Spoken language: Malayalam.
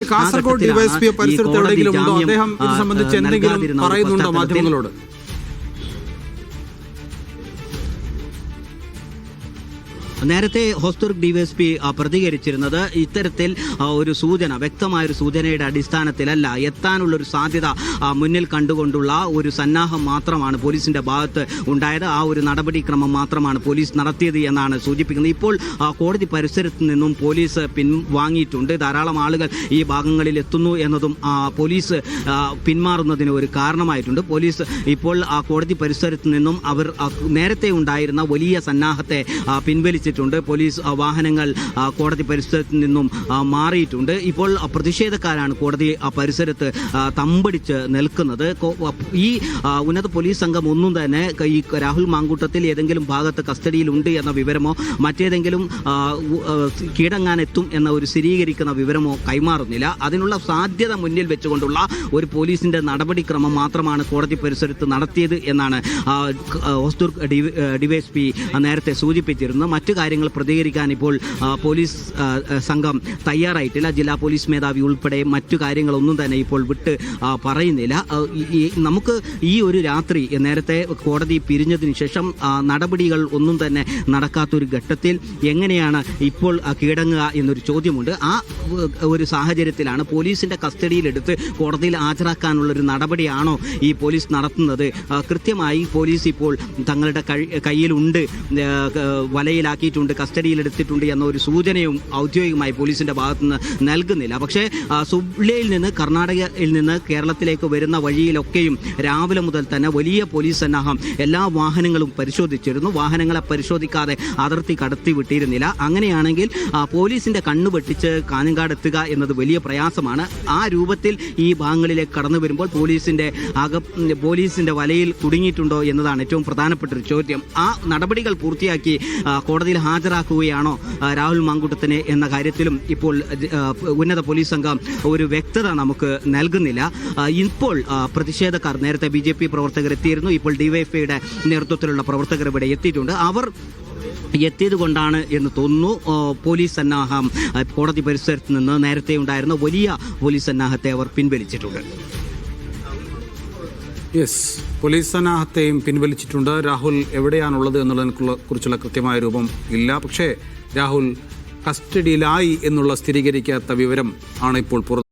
കാസർഗോഡ് ഡിവൈഎസ്പി പരിസരത്ത് എവിടെയെങ്കിലും ഉണ്ടോ? അദ്ദേഹം ഇത് സംബന്ധിച്ച് എന്തെങ്കിലും പറയുന്നുണ്ടോ മാധ്യമങ്ങളോട്? നേരത്തെ ഹോസ്തുർഗ് ഡിവൈഎസ്പി പ്രതികരിച്ചിരുന്നത് ഇത്തരത്തിൽ ഒരു സൂചന വ്യക്തമായ ഒരു സൂചനയുടെ അടിസ്ഥാനത്തിലല്ല എത്താനുള്ള ഒരു സാധ്യത മുന്നിൽ കണ്ടുകൊണ്ടുള്ള ഒരു സന്നാഹം മാത്രമാണ് പോലീസിന്റെ ഭാഗത്ത് ഉണ്ടായത്. ആ ഒരു നടപടിക്രമം മാത്രമാണ് പോലീസ് നടത്തിയത് എന്നാണ് സൂചിപ്പിക്കുന്നത്. ഇപ്പോൾ കോടതി പരിസരത്ത് നിന്നും പോലീസ് പിൻവാങ്ങിയിട്ടുണ്ട്. ധാരാളം ആളുകൾ ഈ ഭാഗങ്ങളിൽ എത്തുന്നു എന്നതും പോലീസ് പിന്മാറുന്നതിന് ഒരു കാരണമായിട്ടുണ്ട്. പോലീസ് ഇപ്പോൾ കോടതി പരിസരത്ത് നിന്നും അവർ നേരത്തെ ഉണ്ടായിരുന്ന വലിയ സന്നാഹത്തെ ആ, പിൻവലിച്ചിട്ടുണ്ട് പോലീസ് വാഹനങ്ങൾ കോടതി പരിസരത്ത് നിന്നും മാറിയിട്ടുണ്ട്. ഇപ്പോൾ പ്രതിഷേധക്കാരാണ് കോടതി പരിസരത്ത് തമ്പടിച്ച് നിൽക്കുന്നത്. ഈ ഉന്നത പോലീസ് സംഘം ഒന്നും തന്നെ ഈ രാഹുൽ മാങ്കൂട്ടത്തിൽ ഏതെങ്കിലും ഭാഗത്ത് കസ്റ്റഡിയിലുണ്ട് എന്ന വിവരമോ മറ്റേതെങ്കിലും കീടങ്ങാനെത്തും എന്ന ഒരു സ്ഥിരീകരിക്കുന്ന വിവരമോ കൈമാറുന്നില്ല. അതിനുള്ള സാധ്യത മുന്നിൽ വെച്ചുകൊണ്ടുള്ള ഒരു പോലീസിന്റെ നടപടിക്രമം മാത്രമാണ് കോടതി പരിസരത്ത് നടത്തിയത് എന്നാണ് ഹോസ്ദുർഗ് ഡിവൈഎസ്പി നേരത്തെ സൂചിപ്പിച്ചിരുന്നത്. മറ്റു കാര്യങ്ങൾ പ്രതികരിക്കാൻ ഇപ്പോൾ പോലീസ് സംഘം തയ്യാറായിട്ടില്ല. ജില്ലാ പോലീസ് മേധാവി ഉൾപ്പെടെ മറ്റു കാര്യങ്ങളൊന്നും തന്നെ ഇപ്പോൾ വിട്ട് പറയുന്നില്ല. നമുക്ക് ഈ ഒരു രാത്രി നേരത്തെ കോടതി പിരിഞ്ഞതിന് ശേഷം നടപടികൾ ഒന്നും തന്നെ നടക്കാത്തൊരു ഘട്ടത്തിൽ എങ്ങനെയാണ് ഇപ്പോൾ കീടങ്ങുക എന്നൊരു ചോദ്യമുണ്ട്. ആ ഒരു സാഹചര്യത്തിലാണ് പോലീസിന്റെ കസ്റ്റഡിയിലെടുത്ത് കോടതിയിൽ ഹാജരാക്കാനുള്ള ഒരു നടപടിയാണോ ഈ പോലീസ് നടത്തുന്നത്? കൃത്യമായി പോലീസ് ഇപ്പോൾ തങ്ങളുടെ കയ്യിലുണ്ട്. ആ, വലയിലാക്കിയിട്ടുണ്ട് കസ്റ്റഡിയിലെടുത്തിട്ടുണ്ട് എന്ന ഒരു സൂചനയും ഔദ്യോഗികമായി പോലീസിന്റെ ഭാഗത്തുനിന്ന് നൽകുന്നില്ല. പക്ഷേ സുബ്ലയിൽ നിന്ന് കർണാടകയിൽ നിന്ന് കേരളത്തിലേക്ക് വരുന്ന വഴിയിലൊക്കെയും രാവിലെ മുതൽ തന്നെ വലിയ പോലീസ് സന്നാഹം എല്ലാ വാഹനങ്ങളും പരിശോധിച്ചിരുന്നു. വാഹനങ്ങളെ പരിശോധിക്കാതെ അതിർത്തി കടത്തി വിട്ടിരുന്നില്ല. അങ്ങനെയാണെങ്കിൽ പോലീസിന്റെ കണ്ണു വെട്ടിച്ച് കാഞ്ഞങ്ങാട് എത്തുക എന്നത് വലിയ പ്രയാസമാണ്. ആ രൂപത്തിൽ ഈ ഭാഗങ്ങളിലേക്ക് കടന്നു വരുമ്പോൾ പോലീസിന്റെ അക പോലീസിന്റെ വലയിൽ കുടുങ്ങിയിട്ടുണ്ടോ എന്നതാണ് ഏറ്റവും പ്രധാനപ്പെട്ട ഒരു ചോദ്യം. ആ നടപടികൾ പൂർത്തിയാക്കി കോടതിയിൽ ഹാജരാക്കുകയാണോ രാഹുൽ മാങ്കൂട്ടത്തിനെ എന്ന കാര്യത്തിലും ഇപ്പോൾ ഉന്നത പോലീസ് സംഘം ഒരു വ്യക്തത നമുക്ക് നൽകുന്നില്ല. ഇപ്പോൾ പ്രതിഷേധക്കാർ നേരത്തെ ബി ജെ പി പ്രവർത്തകർ എത്തിയിരുന്നു. ഇപ്പോൾ ഡിവൈഎഫ്ഐയുടെ നേതൃത്വത്തിലുള്ള പ്രവർത്തകർ ഇവിടെ എത്തിയിട്ടുണ്ട്. അവർ എത്തിയത് കൊണ്ടാണ് എന്ന് തോന്നുന്നു. പോലീസ് സന്നാഹം കോടതി പരിസരത്ത് നിന്ന് നേരത്തെ ഉണ്ടായിരുന്ന വലിയ പോലീസ് സന്നാഹത്തെ അവർ പിൻവലിച്ചിട്ടുണ്ട്. യെസ് പോലീസ് സന്നാഹത്തെയും പിൻവലിച്ചിട്ടുണ്ട്. രാഹുൽ എവിടെയാണുള്ളത് എന്നുള്ളതിനെ കുറിച്ചുള്ള കൃത്യമായ രൂപം ഇല്ല. പക്ഷേ രാഹുൽ കസ്റ്റഡിയിലായി എന്നുള്ള സ്ഥിരീകരിക്കാത്ത വിവരം ആണ് ഇപ്പോൾ പുറത്ത്